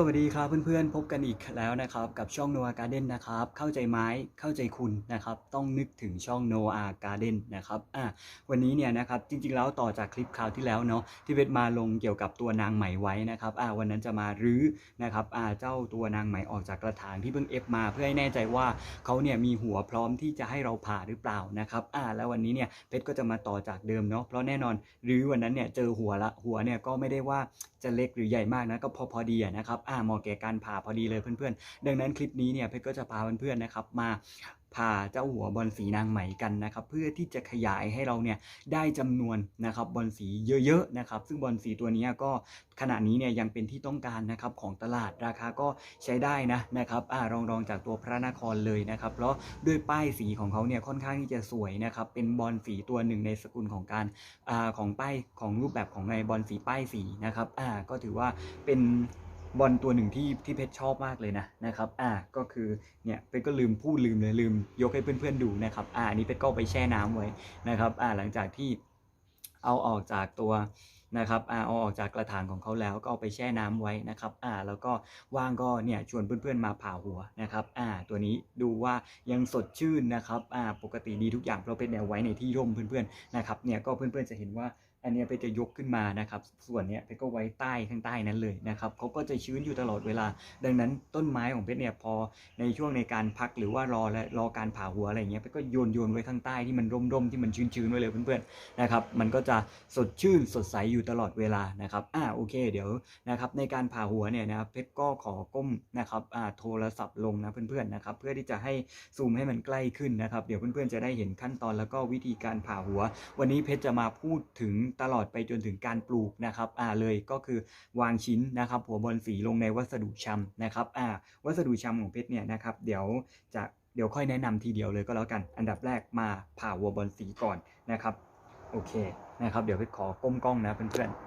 สวัสดีครับเพื่อนๆ พบกันอีกแล้วนะครับ กับช่องโนอาการ์เด้นนะครับ เข้าใจไม้เข้าใจคุณนะครับ ต้องนึกถึงช่องโนอาการ์เด้นนะครับอะวันนี้เนี่ยนะครับจริงๆแล้วต่อจากคลิปคราวที่แล้วเนาะที่เวทมาลงเกี่ยวกับตัวนางไหมไว้นะครับอะวันนั้นจะมารื้อนะครับอะเจ้าตัวนางไหมออกจากกระถางที่เพิ่งเอฟมาเพื่อให้แน่ใจว่าเขาเนี่ยมีหัวพร้อมที่จะให้เราผ่าหรือเปล่านะครับอะแล้ววันนี้เนี่ยเพชรก็จะมาต่อจากเดิมเนาะเพราะแน่นอนรื้อวันนั้นเนี่ยเจอหัวละหัวเนี่ยก็ไม่ได้ว่าจะเล็กหรือใหญ่มากนะก็พอพอดีนะครับอ่าเหมาะแก่การผ่าพอดีเลยเพื่อนๆ ดังนั้นคลิปนี้เนี่ยเพชรก็จะพาเพื่อนๆนะครับมาผ่าเจ้าหัวบอลสีนางไหมกันนะครับเพื่อที่จะขยายให้เราเนี่ยได้จำนวนนะครับบอลสีเยอะๆนะครับซึ่งบอลสีตัวนี้ก็ขณะนี้เนี่ยยังเป็นที่ต้องการนะครับของตลาดราคาก็ใช้ได้นะนะครับอ่ารองรองจากตัวพระนครเลยนะครับเพราะด้วยป้ายสีของเขาเนี่ยค่อนข้างที่จะสวยนะครับเป็นบอลสีตัวหนึ่งในสกุลของการอ่าของป้ายของรูปแบบของในบอลสีป้ายสีนะครับอ่าก็ถือว่าเป็น บอลตัวหนึ่งที่ที่เพชรชอบมากเลยนะนะครับอ่าก็คือเนี่ยเพชรก็ลืมพูดลืมเลยลืม ยกให้เพื่อนๆดูนะครับอ่าอันนี้เพชรก็ไปแช่น้ำไว้นะครับอ่าหลังจากที่เอาออกจากตัวนะครับอ่าเอาออกจากกระถางของเขาแล้วก็เอาไปแช่น้ำไว้นะครับอ่าแล้วก็ว่างก็เนี่ยชวนเพื่อนๆมาผ่าหัวนะครับอ่าตัวนี้ดูว่ายังสดชื่นนะครับอ่าปกติดีทุกอย่างเพราะเพชรเนี่ยไว้ในที่ร่มเพื่อนๆนะครับเนี่ยก็เพื่อนๆจะเห็นว่า อันนี้เพชรจะยกขึ้นมานะครับ ส่วนนี้เพชรก็ไว้ใต้ข้างใต้นั้นเลยนะครับเขาก็จะชื้นอยู่ตลอดเวลา ดังนั้นต้นไม้ของเพชรเนี่ยพอในช่วงในการพักหรือว่ารอและรอการผ่าหัวอะไรเงี้ยเพชรก็โยนโยนไว้ข้างใต้ที่มันร่มๆที่มันชื้นๆไว้เลยเพื่อนๆนะครับ มันก็จะสดชื่นสดใสอยู่ตลอดเวลานะครับอ่าโอเคเดี๋ยวนะครับในการผ่าหัวเนี่ยนะครับเพชรก็ขอก้มนะครับอ่าโทรศัพท์ลงนะเพื่อนๆนะครับเพื่อที่จะให้ซูมให้มันใกล้ขึ้นนะครับ เดี๋ยวเพื่อนๆจะได้เห็นขั้นตอนแล้วก็วิธีการผ่าหัว วันนี้เพชรจะมาพูดถึงตลอดไปจนถึงการปลูกนะครับอ่าเลยก็คือวางชิ้นนะครับหัวบอลสีลงในวัสดุชำนะครับอ่าวัสดุชำของเพชรเนี่ยนะครับเดี๋ยวจะเดี๋ยวค่อยแนะนำทีเดียวเลยก็แล้วกัน อันดับแรกมาผ่าหัวบอลสีก่อนนะครับโอเคนะครับเดี๋ยวเพชรขอก้มกล้องนะเพื่อนๆ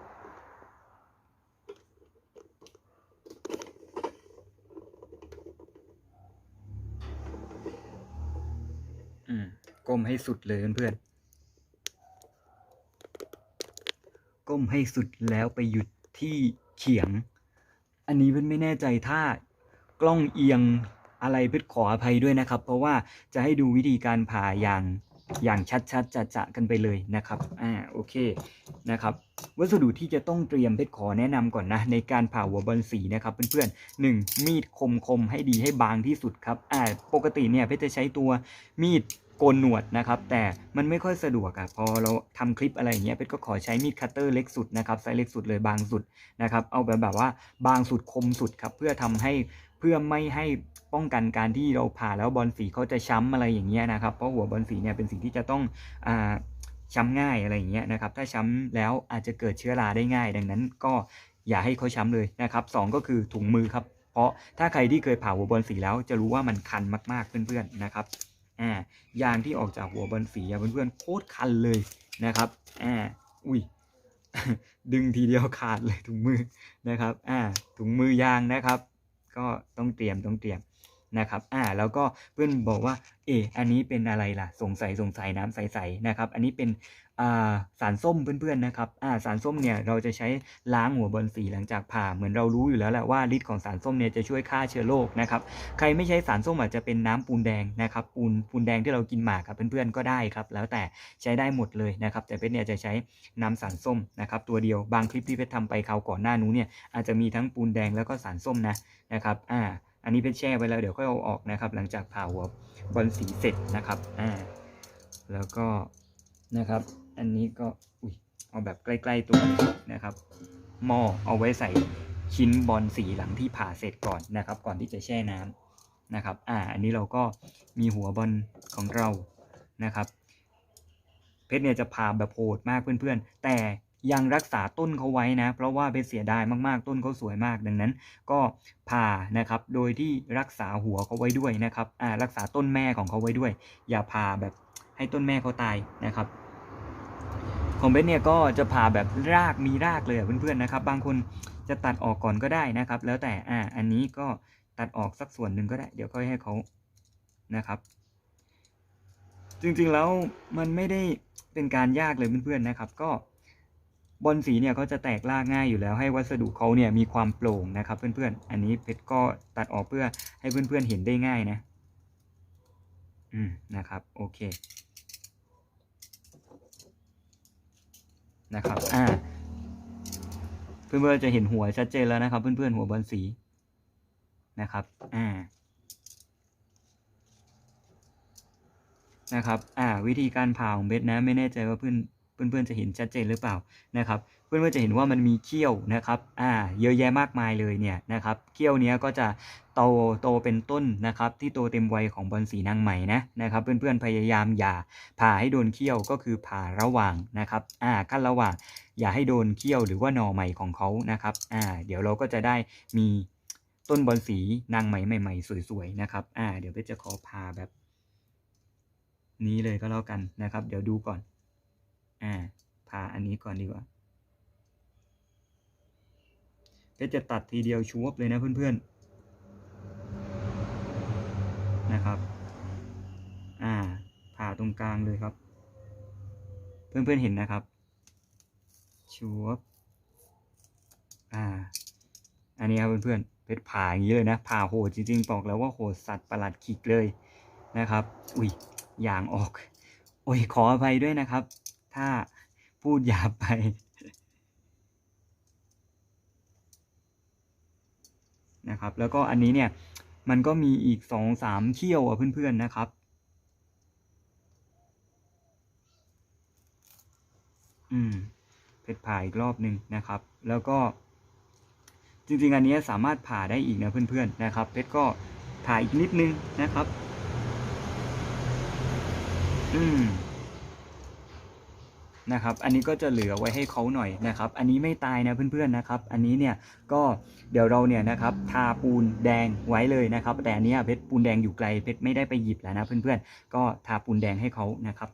อืมก้มให้สุดเลยเพื่อนๆ ก้มให้สุดแล้วไปหยุดที่เขียง อันนี้เพื่อนไม่แน่ใจถ้ากล้องเอียงอะไรเพื่อนขออภัยด้วยนะครับ เพราะว่าจะให้ดูวิธีการผ่าอย่างอย่างชัดๆจะจะกันไปเลยนะครับ อ่า โอเค นะครับ วัสดุที่จะต้องเตรียมเพชรขอแนะนำก่อนนะ ในการผ่าหัวบอลสีนะครับเพื่อนๆหนึ่งมีดคมคมให้ดีให้บางที่สุดครับ อ่า ปกติเนี่ยเพชรจะใช้ตัวมีด โกนหนวดนะครับ แต่มันไม่ค่อยสะดวกอะพอเราทำคลิปอะไรอย่างเงี้ยเพชรก็ขอใช้มีดคัตเตอร์เล็กสุดนะครับไซส์เล็กสุดเลยบางสุดนะครับเอาแบบแบบว่าบางสุดคมสุดครับเพื่อทำให้เพื่อไม่ให้ป้องกันการที่เราผ่าแล้วบอลสีเขาจะช้ำอะไรอย่างเงี้ยนะครับเพราะหัวบอลสีเนี่ยเป็นสิ่งที่จะต้องอ่าช้ำง่ายอะไรอย่างเงี้ยนะครับถ้าช้ำแล้วอาจจะเกิดเชื้อราได้ง่าย ดังนั้นก็อย่าให้เขาช้ำเลยนะครับสองก็คือถุงมือครับเพราะถ้าใครที่เคยผ่าหัวบอลสีแล้วจะรู้ว่ามันคันมากๆเพื่อนๆนะครับ อ่ายางที่ออกจากหัวบอลฝีเพื่อนๆโคตรคันเลยนะครับอ่าอุ้ยดึงทีเดียวขาดเลยถุงมือนะครับอ่าถุงมือยางนะครับ ก็ต้องเตรียมต้องเตรียมนะครับอ่าแล้วก็เพื่อนบอกว่าเอออันนี้เป็นอะไรล่ะ สงสัยสงสัยน้ำใสๆนะครับ อันนี้เป็น สารส้มเพื่อนๆนะครับาสารส้มเนี่ยเราจะใช้ล้างหัวบอลสีหลังจากผ่าเหมือนเรารู้อยู่แล้วแหละว่าฤทธิ์ของสารส้มเนี่ยจะช่วยฆ่าเชื้อโรคนะครับใครไม่ใช้สารส้มอาจจะเป็นน้ำปูนแดงนะครับปูนปูนแดงที่เรากินหมากกับเพื่อนๆก็ได้ครับแล้วแต่ใช้ได้หมดเลยนะครับแต่เพชรเนี่ยจะใช้น้ำสารส้มนะครับตัวเดียวบางคลิปที่เพชรทำไปคราวก่อนหน้านู้นเนี่ยอาจจะมีทั้งปูนแดงแล้วก็สารส้มนะนะครับอ่าอันนี้เพชรแช่ไว้แล้วเดี๋ยวค่อยเอาออกนะครับหลังจากผ่าหัวบอลสีเสร็จนะครับอ่าแล้วก็นะครับ อันนี้ก็อุ้ยเอาแบบใกล้ๆตัวนะครับ หม้อเอาไว้ใส่ชิ้นบอลสีหลังที่ผ่าเสร็จก่อนนะครับ ก่อนที่จะแช่น้ำนะครับ อ่า อันนี้เราก็มีหัวบอลของเรานะครับ เพชรเนี่ยจะผ่าแบบโหดมากเพื่อนๆ แต่ยังรักษาต้นเขาไว้นะ เพราะว่าเพชรเสียดายมากๆ ต้นเขาสวยมาก ดังนั้น ก็ผ่านะครับ โดยที่รักษาหัวเขาไว้ด้วยนะครับ อ่า รักษาต้นแม่ของเขาไว้ด้วย อย่าผ่าแบบให้ต้นแม่เขาตายนะครับ ของเบสเนี่ยก็จะผ่าแบบรากมีรากเลยเพื่อนๆนะครับ บางคนจะตัดออกก่อนก็ได้นะครับ แล้วแต่อ่าอันนี้ก็ตัดออกสักส่วนหนึ่งก็ได้ เดี๋ยวค่อยให้เขานะครับ จริงๆแล้วมันไม่ได้เป็นการยากเลยเพื่อนๆนะครับ ก็บอลสีเนี่ยก็จะแตกรากง่ายอยู่แล้วให้วัสดุเขาเนี่ยมีความโปร่งนะครับ เพื่อนๆ อันนี้เพชรก็ตัดออกเพื่อให้เพื่อนๆเห็นได้ง่ายนะ อืมนะครับ โอเค นะครับ อ่า เพื่อนๆจะเห็นหัวชัดเจนแล้วนะครับ เพื่อนๆหัวบอลสีนะครับ อ่า นะครับ อ่า วิธีการผ่าของเบสนะ ไม่แน่ใจว่าเพื่อน เพื่อนๆจะเห็นชัดเจนหรือเปล่านะครับ เพื่อนๆจะเห็นว่ามันมีเขี้ยวนะครับอ่าเยอะแยะมากมายเลยเนี่ยนะครับเขี้ยวเนี้ยก็จะโตโตเป็นต้นนะครับที่โตเต็มวัยของบอลสีนางไหมนะนะครับเพื่อนๆพยายามอย่าผ่าให้โดนเขี้ยวก็คือผ่าระหว่างนะครับอ่าขั้นระหว่างอย่าให้โดนเขี้ยวหรือว่าหน่อใหม่ของเขานะครับอ่าเดี๋ยวเราก็จะได้มีต้นบอลสีนางไหมใหม่ๆสวยๆนะครับอ่าเดี๋ยวเบสจะขอผ่าแบบนี้เลยก็แล้วกันนะครับ เดี๋ยวดูก่อน อ่าผ่าอันนี้ก่อนดีกว่าก็จะตัดทีเดียวชวบเลยนะเพื่อนๆนะครับ อ่า ผ่าตรงกลางเลยครับ เพื่อนๆเห็นนะครับชวบอ่า อันนี้ครับเพื่อนๆเพชรผ่าอย่างนี้เลยนะ ผ่าโหดจริงๆบอกแล้วว่าโหดสัตว์ประหลัดขิกเลยนะครับ อุ้ยยางออก โอ้ยขออภัยด้วยนะครับ ถ้าพูดหยาบไป นะครับ แล้วก็อันนี้เนี่ย มันก็มีอีกสองสามเขี้ยวอะเพื่อนๆนะครับ อืม เพชรผ่าอีกรอบหนึ่งนะครับ แล้วก็ จริงๆ อันนี้สามารถผ่าได้อีกนะเพื่อนๆนะครับ เพชรก็ผ่าอีกนิดนึงนะครับ อืม นะครับ อันนี้ก็จะเหลือไว้ให้เขาหน่อยนะครับ อันนี้ไม่ตายนะเพื่อนๆนะครับ อันนี้เนี่ยก็เดี๋ยวเราเนี่ยนะครับทาปูนแดงไว้เลยนะครับ แต่อันนี้เพชรปูนแดงอยู่ไกลเพชรไม่ได้ไปหยิบแล้วนะเพื่อนๆ ก็ทาปูนแดงให้เขานะครับ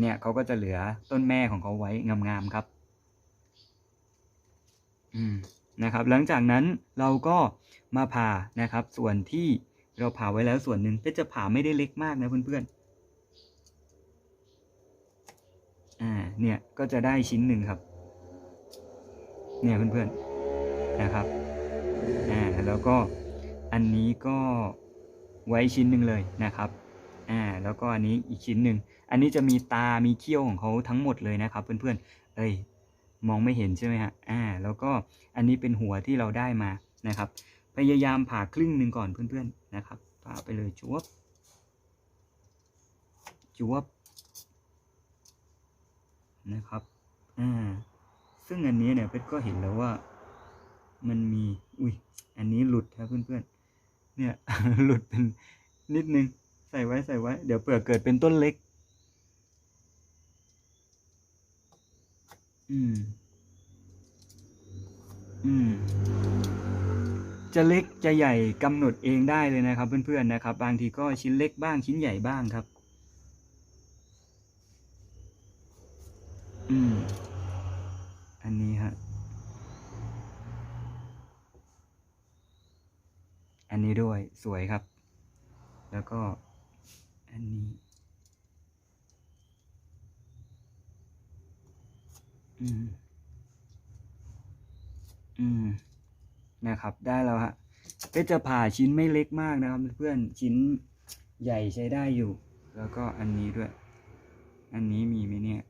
เนี่ยเขาก็จะเหลือต้นแม่ของเขาไว้งามๆครับอืมนะครับ หลังจากนั้นเราก็มาผ่านะครับ ส่วนที่เราผ่าไว้แล้วส่วนหนึ่งเพชรจะผ่าไม่ได้เล็กมากนะเพื่อนๆ อ่า เนี่ยก็จะได้ชิ้นหนึ่งครับ เนี่ยเพื่อนๆนะครับ อ่า แล้วก็อันนี้ก็ไว้ชิ้นหนึ่งเลยนะครับ อ่า แล้วก็อันนี้อีกชิ้นหนึ่ง อันนี้จะมีตา มีเขี้ยวของเขาทั้งหมดเลยนะครับ เพื่อนๆ เอ้ย มองไม่เห็นใช่ไหมฮะ อ่า แล้วก็อันนี้เป็นหัวที่เราได้มานะครับ พยายามผ่าครึ่งหนึ่งก่อนเพื่อนๆ นะครับ ผ่าไปเลยจวบจวบ นะครับ อ่า ซึ่งอันนี้เนี่ยเพชรก็เห็นแล้วว่า มันมี อุ้ย อันนี้หลุดครับเพื่อนๆ เนี่ย หลุดเป็นนิดนึง ใส่ไว้ใส่ไว้ เดี๋ยวเปลือกเกิดเป็นต้นเล็ก อืม อืม จะเล็กจะใหญ่กำหนดเองได้เลยนะครับ เพื่อนๆนะครับ บางทีก็ชิ้นเล็กบ้างชิ้นใหญ่บ้างครับ อืม อันนี้ฮะ อันนี้ด้วยสวยครับ แล้วก็อันนี้ อืม อืม นะครับ ได้แล้วฮะก็จะผ่าชิ้นไม่เล็กมากนะครับ เพื่อนชิ้นใหญ่ใช้ได้อยู่ แล้วก็อันนี้ด้วย อันนี้มีไหมเนี่ย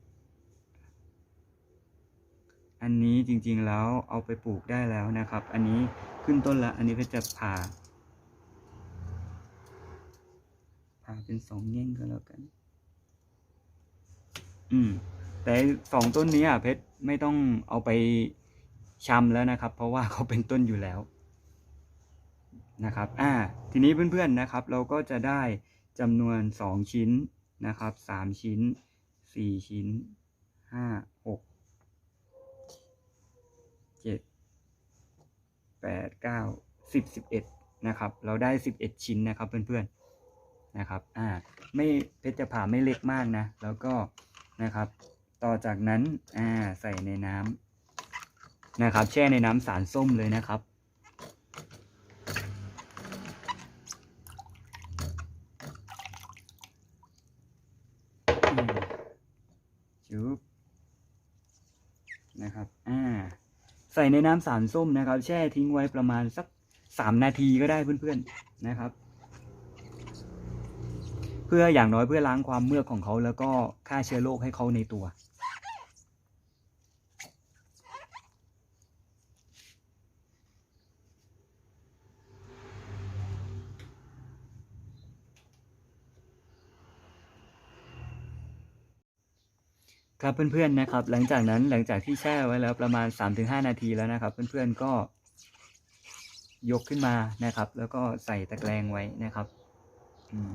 อันนี้จริงๆแล้วเอาไปปลูกได้แล้วนะครับ อันนี้ขึ้นต้นละ อันนี้เพชรจะผ่า ผ่าเป็นสองแง่งก็แล้วกัน อืม แต่สองต้นนี้อะเพชรไม่ต้องเอาไปชำแล้วนะครับ เพราะว่าเขาเป็นต้นอยู่แล้วนะครับ อ่า ทีนี้เพื่อนๆนะครับ เราก็จะได้จำนวนสองชิ้นนะครับสามชิ้นสี่ชิ้นห้าหก เจ็ดแปดเก้าสิบสิบเอ็ดนะครับ เราได้สิบเอ็ดชิ้นนะครับเพื่อนๆนะครับ อ่า ไม่เพชรผ่าไม่เล็กมากนะ แล้วก็นะครับ ต่อจากนั้น อ่า ใส่ในน้ำนะครับ แช่ในน้ำสารส้มเลยนะครับ ใส่ในน้ำสารส้มนะครับ แช่ทิ้งไว้ประมาณสักสามนาทีก็ได้เพื่อนๆนะครับ เพื่ออย่างน้อยเพื่อล้างความเมือกของเขาแล้วก็ฆ่าเชื้อโรคให้เขาในตัว ครับเพื่อนๆนะครับ หลังจากนั้นหลังจากที่แช่ไว้แล้วประมาณ 3-5 นาทีแล้วนะครับ เพื่อนๆก็ ยกขึ้นมานะครับ แล้วก็ใส่ตะแกรงไว้นะครับอืม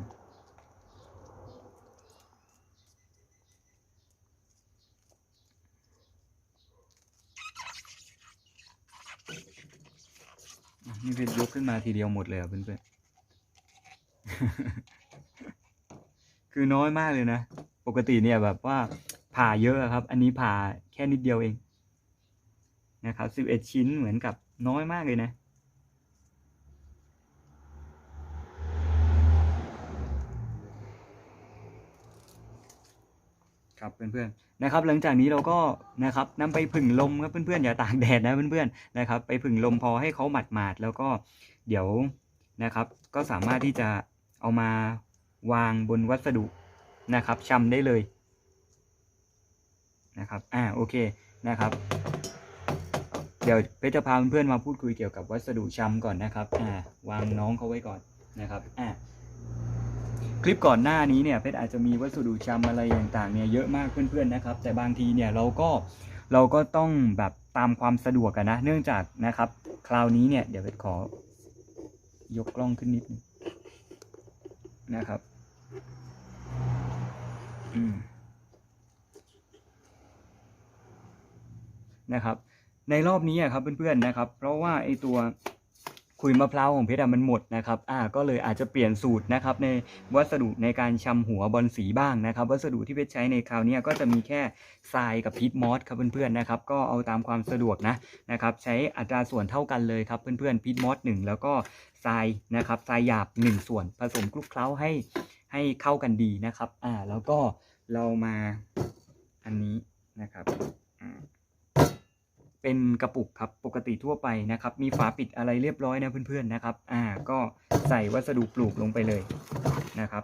อะนี่เป็นยกขึ้นมาทีเดียวหมดเลยเหรอะเพื่อนๆคือน้อยมากเลยนะ ปกติเนี่ยแบบว่า ผ่าเยอะครับ อันนี้ผ่าแค่นิดเดียวเองนะครับสิบเอ็ดชิ้นเหมือนกับน้อยมากเลยนะ ครับเพื่อนๆนะครับ หลังจากนี้เราก็นะครับนำไปผึ่งลมครับเพื่อนๆอย่าตากแดดนะเพื่อนๆนะครับ ไปผึ่งลมพอให้เขาหมาดๆแล้วก็เดี๋ยวนะครับ ก็สามารถที่จะเอามาวางบนวัสดุนะครับชำได้เลย นะครับอ่าโอเคนะครับเดี๋ยวเพชรจะพาเพื่อนๆมาพูดคุยเกี่ยวกับวัสดุชำก่อนนะครับอ่าวางน้องเขาไว้ก่อนนะครับอ่าคลิปก่อนหน้านี้เนี่ยเพชรอาจจะมีวัสดุชำอะไรต่างๆเนี่ยเยอะมากเพื่อนๆนะครับ แต่บางทีเนี่ยเราก็เราก็ต้องแบบตามความสะดวกกันนะ เนื่องจากนะครับ คราวนี้เนี่ยเดี๋ยวเพชรขอยกกล้องขึ้นนิดนึงนะครับ อืม นะครับ ในรอบนี้ครับเพื่อนๆนะครับ เพราะว่าไอตัวขุยมะพร้าวของเพชรมันหมดนะครับอ่าก็เลยอาจจะเปลี่ยนสูตรนะครับในวัสดุในการชำหัวบอลสีบ้างนะครับ วัสดุที่เพชรใช้ในคราวนี้ก็จะมีแค่ทรายกับพีทมอสครับเพื่อนๆนะครับก็เอาตามความสะดวกนะนะครับใช้อัตราส่วนเท่ากันเลยครับเพื่อนๆพีทมอสหนึ่งแล้วก็ทรายนะครับทรายหยาบหนึ่งส่วน ผสมคลุกเคล้าให้ให้เข้ากันดีนะครับอ่าแล้วก็เรามาอันนี้นะครับอ่า เป็นกระปุกครับปกติทั่วไปนะครับ มีฝาปิดอะไรเรียบร้อยนะเพื่อนๆนะครับ อ่าก็ใส่วัสดุปลูกลงไปเลยนะครับ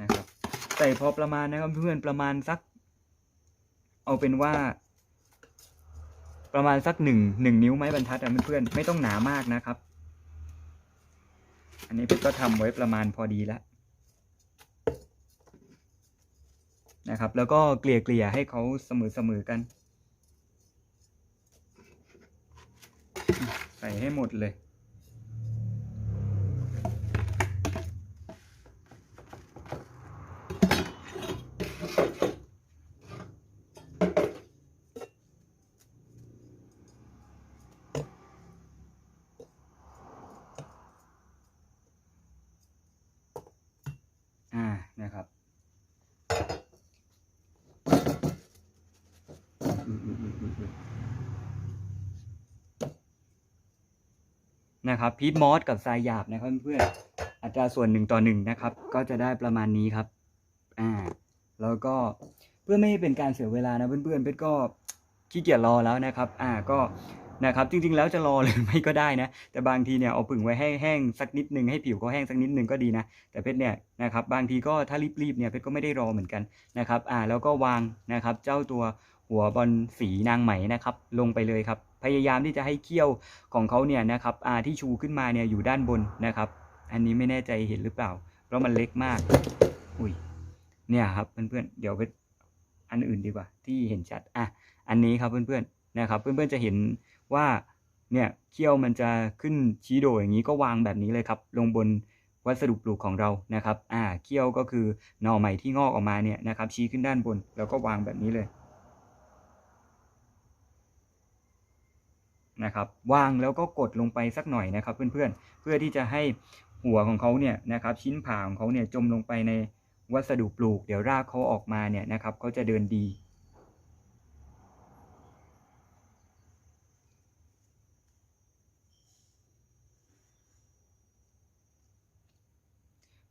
นะครับใส่พอประมาณนะครับเพื่อนประมาณสัก เอาเป็นว่า ประมาณสักหนึ่งหนึ่งนิ้วไม้บรรทัดอะเพื่อนๆไม่ต้องหนามากนะครับ อันนี้เพชรก็ทำไว้ประมาณพอดีแล้ว นะครับ แล้วก็เกลี่ยเกลี่ยให้เขาเสมอเสมอกัน ใส่ให้หมดเลย อ่า นะครับ อืมอืมอืมอืมอืม นะครับพีทมอสกับทรายหยาบนะครับเพื่อนๆอัตราส่วนหนึ่งต่อหนึ่งนะครับ ก็จะได้ประมาณนี้ครับ อ่า แล้วก็เพื่อไม่ให้เป็นการเสียเวลานะเพื่อนๆเพชรก็ขี้เกียจรอแล้วนะครับ อ่าก็นะครับจริงๆแล้วจะรอหรือไม่ก็ได้นะ แต่บางทีเนี่ยเอาผึ่งไว้ให้แห้งสักนิดนึงให้ผิวเขาแห้งสักนิดนึงก็ดีนะ แต่เพชรเนี่ยนะครับบางทีก็ถ้ารีบๆเนี่ยเพชรก็ไม่ได้รอเหมือนกันนะครับ อ่าแล้วก็วางนะครับ เจ้าตัวหัวบอลสีนางไหมนะครับ ลงไปเลยครับ พยายามที่จะให้เขี้ยวของเขาเนี่ยนะครับอาที่ชูขึ้นมาเนี่ยอยู่ด้านบนนะครับ อันนี้ไม่แน่ใจเห็นหรือเปล่า เพราะมันเล็กมาก อุ้ยเนี่ยครับเพื่อนๆเดี๋ยวไปอันอื่นดีกว่า ที่เห็นชัดอะอันนี้ครับเพื่อนๆนะครับ เพื่อนๆจะเห็นว่าเนี่ยเขี้ยวมันจะขึ้นชี้โดอย่างนี้ก็วางแบบนี้เลยครับ ลงบนวัสดุปลูกของเรานะครับ อ่า เขี้ยวก็คือหน่อใหม่ที่งอกออกมาเนี่ยนะครับ ชี้ขึ้นด้านบน แล้วก็วางแบบนี้เลย นะครับวางแล้วก็กดลงไปสักหน่อยนะครับ เพื่อนๆ เพื่อที่จะให้หัวของเขาเนี่ยนะครับชิ้นผ่าของเขาเนี่ยจมลงไปในวัสดุปลูก เดี๋ยวรากเขาออกมาเนี่ยนะครับเขาจะเดินดี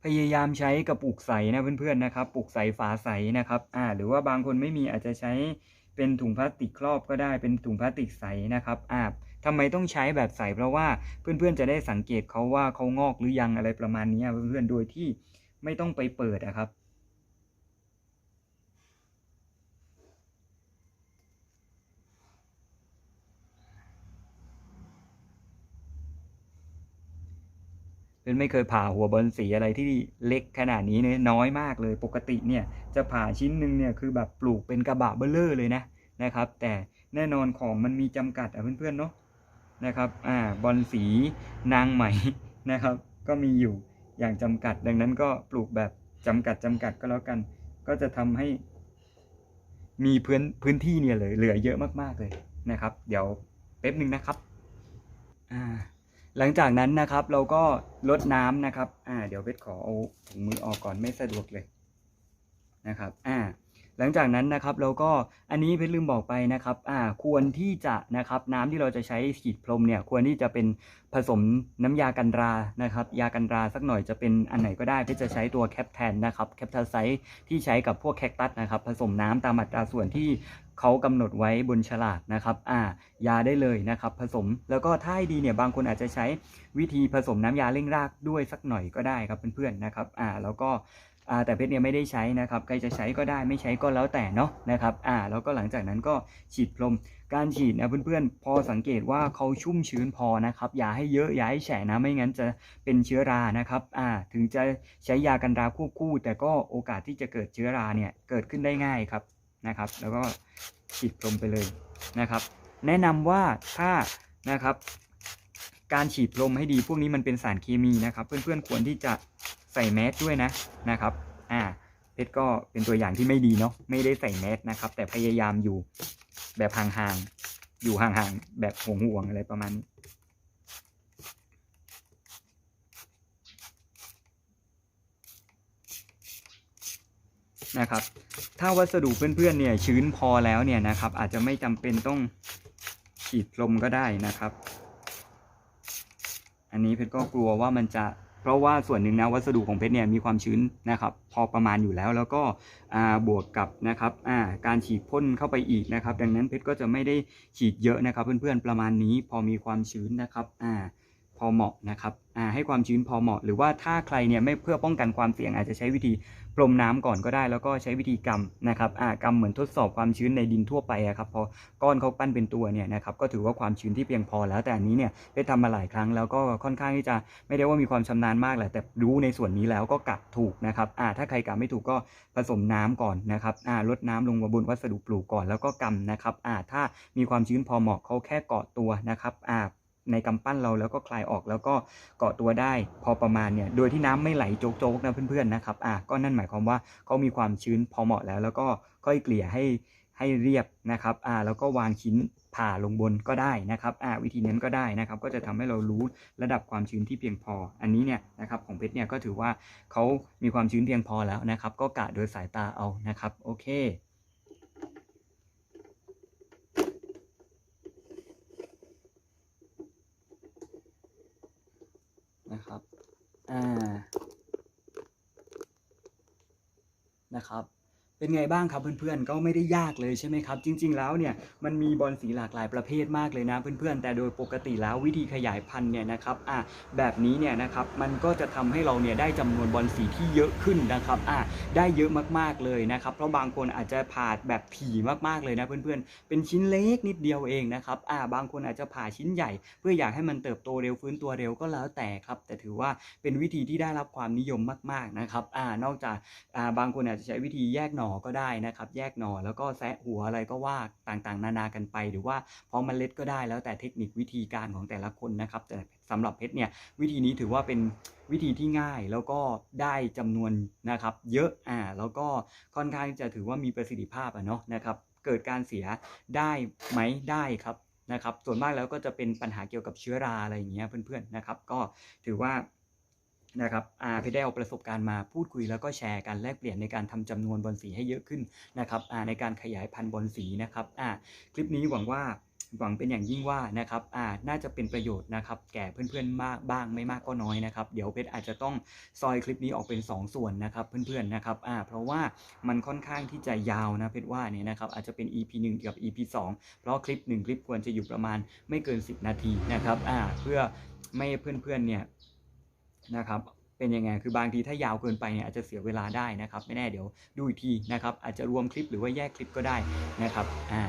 พยายามใช้กระปุกใสนะเพื่อนๆนะครับ ปุกใสฝาใสนะครับ อ่า หรือว่าบางคนไม่มีอาจจะใช้ เป็นถุงพลาสติกครอบก็ได้เป็นถุงพลาสติกใสนะครับอ่าทำไมต้องใช้แบบใสเพราะว่าเพื่อนๆจะได้สังเกตเขาว่าเขางอกหรือยังอะไรประมาณนี้เพื่อนๆโดยที่ไม่ต้องไปเปิดนะครับ เป็นไม่เคยผ่าหัวบอลสีอะไรที่เล็กขนาดนี้เนี่ยน้อยมากเลยปกติเนี่ยจะผ่าชิ้นหนึ่งเนี่ยคือแบบปลูกเป็นกระบะเบลเลอร์เลยนะนะครับ แต่แน่นอนของมันมีจำกัดอะเพื่อนๆเนาะนะครับอ่าบอลสีนางไหมนะครับ ก็มีอยู่อย่างจำกัด ดังนั้นก็ปลูกแบบจำกัดจำกัดก็แล้วกัน ก็จะทำให้ มีพื้นพื้นที่เนี่ยเลือเหลือเยอะมากๆเลยนะครับ เดี๋ยวแป๊บหนึ่งนะครับอ่า หลังจากนั้นนะครับเราก็ลดน้ำนะครับ อ่า เดี๋ยวเพชรขอเอาถุงมือออกก่อนไม่สะดวกเลยนะครับ อ่า หลังจากนั้นนะครับเราก็อันนี้เพชรลืมบอกไปนะครับ อ่า ควรที่จะนะครับ น้ำที่เราจะใช้ฉีดพรมเนี่ย ควรที่จะเป็นผสมน้ำยากันรานะครับ ยากันราสักหน่อยจะเป็นอันไหนก็ได้เพชรจะใช้ตัวแคปแทนนะครับแคปทาไซต์ที่ใช้กับพวกแคคตัสนะครับ ผสมน้ำตามอัตราส่วนที่ เขากำหนดไว้บนฉลากนะครับอ่ายาได้เลยนะครับ ผสมแล้วก็ถ้าให้ดีเนี่ยบางคนอาจจะใช้วิธีผสมน้ำยาเร่งรากด้วยสักหน่อยก็ได้ครับเพื่อนๆนะครับอ่าแล้วก็อ่าแต่เพชรเนี่ยไม่ได้ใช้นะครับใครจะใช้ก็ได้ไม่ใช้ก็แล้วแต่เนาะนะครับอ่าแล้วก็หลังจากนั้นก็ฉีดพรมการฉีดนะเพื่อนๆ พอสังเกตว่าเขาชุ่มชื้นพอนะครับ อย่าให้เยอะอย่าให้แฉะนะไม่งั้นจะเป็นเชื้อรานะครับอ่าถึงจะใช้ยากันราควบคู่ แต่ก็โอกาสที่จะเกิดเชื้อราเนี่ยเกิดขึ้นได้ง่ายครับ นะครับ แล้วก็ฉีดพรมไปเลยนะครับ แนะนำว่าถ้านะครับการฉีดลมให้ดีพวกนี้มันเป็นสารเคมีนะครับ เพื่อนๆควรที่จะใส่แมสด้วยนะนะครับอ่าเพชรก็เป็นตัวอย่างที่ไม่ดีเนาะไม่ได้ใส่แมสนะครับ แต่พยายามอยู่แบบห่างๆอยู่ห่างๆแบบห่วงๆอะไรประมาณนี้ นะครับ ถ้าวัสดุเพื่อนๆเนี่ยชื้นพอแล้วเนี่ยนะครับ อาจจะไม่จำเป็นต้องฉีดลมก็ได้นะครับ อันนี้เพชรก็กลัวว่ามันจะเพราะว่าส่วนหนึ่งนะวัสดุของเพชรเนี่ยมีความชื้นนะครับ พอประมาณอยู่แล้วแล้วก็บวกกับนะครับการฉีดพ่นเข้าไปอีกนะครับ ดังนั้นเพชรก็จะไม่ได้ฉีดเยอะนะครับ เพื่อนๆประมาณนี้พอมีความชื้นนะครับอ่า พอเหมาะนะครับอ่าให้ความชื้นพอเหมาะ หรือว่าถ้าใครเนี่ยไม่เพื่อป้องกันความเสี่ยงอาจจะใช้วิธีพรมน้ำก่อนก็ได้ แล้วก็ใช้วิธีกำนะครับอ่ากำเหมือนทดสอบความชื้นในดินทั่วไปอะครับพอก้อนเขาปั้นเป็นตัวเนี่ยนะครับก็ถือว่าความชื้นที่เพียงพอแล้ว แต่อันนี้เนี่ยได้ทำมาหลายครั้งแล้วก็ค่อนข้างที่จะไม่ได้ว่ามีความชำนาญมากแหละแต่รู้ในส่วนนี้แล้วก็กะถูกนะครับอ่าถ้าใครกะไม่ถูกก็ผสมน้ำก่อนนะครับอ่าลดน้ำลงมาบนวัสดุปลูกก่อนแล้วก็กำนะครับอ่าถ้ามีความชื้นพอเหมาะเขาแค่เกาะตัวนะครับอ่า ในกำปั้นเราแล้วก็คลายออกแล้วก็เกาะตัวได้พอประมาณเนี่ยโดยที่น้ำไม่ไหลโจกๆนะเพื่อนๆนะครับอะก็นั่นหมายความว่าเขามีความชื้นพอเหมาะแล้ว แล้วก็ค่อยเกลี่ยให้ให้เรียบนะครับอ่าแล้วก็วางชิ้นผ่าลงบนก็ได้นะครับอ่าวิธีนั้นก็ได้นะครับ ก็จะทำให้เรารู้ระดับความชื้นที่เพียงพอ อันนี้เนี่ยนะครับของเพชรเนี่ยก็ถือว่าเขามีความชื้นเพียงพอแล้วนะครับ ก็กะโดยสายตาเอานะครับ โอเค นะครับ อ่า นะครับ เป็นไงบ้างครับเพื่อนๆ ก็ไม่ได้ยากเลยใช่ไหมครับ จริง ๆ แล้วเนี่ยมันมีบอลสีหลากหลายประเภทมากเลยนะเพื่อนๆ แต่โดยปกติแล้ววิธีขยายพันธุ์เนี่ยนะครับอ่าแบบนี้เนี่ยนะครับมันก็จะทำให้เราเนี่ยได้จำนวนบอลสีที่เยอะขึ้นนะครับอ่าได้เยอะมากๆเลยนะครับเพราะบางคนอาจจะผ่าแบบถี่มากๆเลยนะเพื่อนๆ เป็นชิ้นเล็กนิดเดียวเองนะครับอ่าบางคนอาจจะผ่าชิ้นใหญ่ เพื่ออยากให้มันเติบโตเร็วฟื้นตัวเร็วก็แล้วแต่ครับ แต่ถือว่าเป็นวิธีที่ได้รับความนิยมมากๆนะครับอ่านอกจากอ่าบางคนอาจจะใช้วิธีแยกหน่อก็ได้นะครับ แยกหน่อแล้วก็แซะหัวอะไรก็ว่าต่างๆ นานากันไป หรือว่าเพราะเมล็ดก็ได้แล้วแต่เทคนิควิธีการของแต่ละคนนะครับ แต่สำหรับเพชรเนี่ยวิธีนี้ถือว่าเป็นวิธีที่ง่ายแล้วก็ได้จำนวนนะครับเยอะอ่าแล้วก็ค่อนข้างจะถือว่ามีประสิทธิภาพอะเนาะนะครับเกิดการเสียได้ไหมได้ครับนะครับส่วนมากแล้วก็จะเป็นปัญหาเกี่ยวกับเชื้อราอะไรอย่างเงี้ยเพื่อนๆนะครับ ก็ถือว่า นะครับอ่าพี่ได้เอาประสบการณ์มาพูดคุยแล้วก็แชร์กันแลกเปลี่ยนในการทำจำนวนบอลสีให้เยอะขึ้นนะครับอ่าในการขยายพันธุ์บอลสีนะครับอ่าคลิปนี้หวังว่าหวังเป็นอย่างยิ่งว่านะครับอ่าน่าจะเป็นประโยชน์นะครับ แก่เพื่อนๆมากบ้างไม่มากก็น้อยนะครับ เดี๋ยวเพชรอาจจะต้องซอยคลิปนี้ออกเป็น 2 ส่วนนะครับเพื่อนๆนะครับอ่าเพราะว่ามันค่อนข้างที่จะยาวนะเพชรว่าเนี่ยนะครับอาจจะเป็น EP 1 กับ EP 2 เพราะคลิป 1 คลิปควรจะอยู่ประมาณไม่เกิน 10 นาทีนะครับอ่าเพื่อไม่เพื่อนๆเนี่ย นะครับเป็นยังไงคือบางทีถ้ายาวเกินไปเนี่ยอาจจะเสียเวลาได้นะครับ ไม่แน่เดี๋ยวดูอีกทีนะครับ อาจจะรวมคลิปหรือว่าแยกคลิปก็ได้นะครับอ่า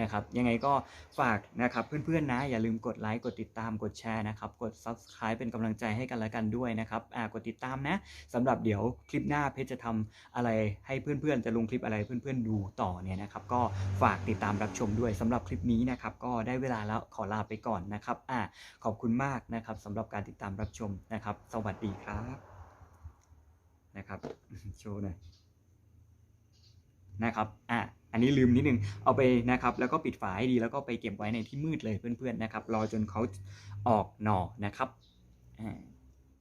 นะครับ ยังไงก็ฝากนะครับเพื่อนๆนะอย่าลืมกดไลค์กดติดตามกดแชร์นะครับกด Subscribe เป็นกำลังใจให้กันและกันด้วยนะครับอ่ากดติดตามนะสำหรับเดี๋ยวคลิปหน้าเพชรจะทำอะไรให้เพื่อนๆ จะลงคลิปอะไรเพื่อนๆดูต่อเนี่ยนะครับ ก็ฝากติดตามรับชมด้วยสำหรับคลิปนี้นะครับ ก็ได้เวลาแล้วขอลาไปก่อนนะครับอ่าขอบคุณมากนะครับสำหรับการติดตามรับชมนะครับ สวัสดีครับนะครับโชว์หน่อยนะครับอะ อันนี้ลืมนิดนึงเอาไปนะครับแล้วก็ปิดฝาให้ดีแล้วก็ไปเก็บไว้ในที่มืดเลยเพื่อนๆนะครับรอจนเขาออกหน่อนะครับอ่า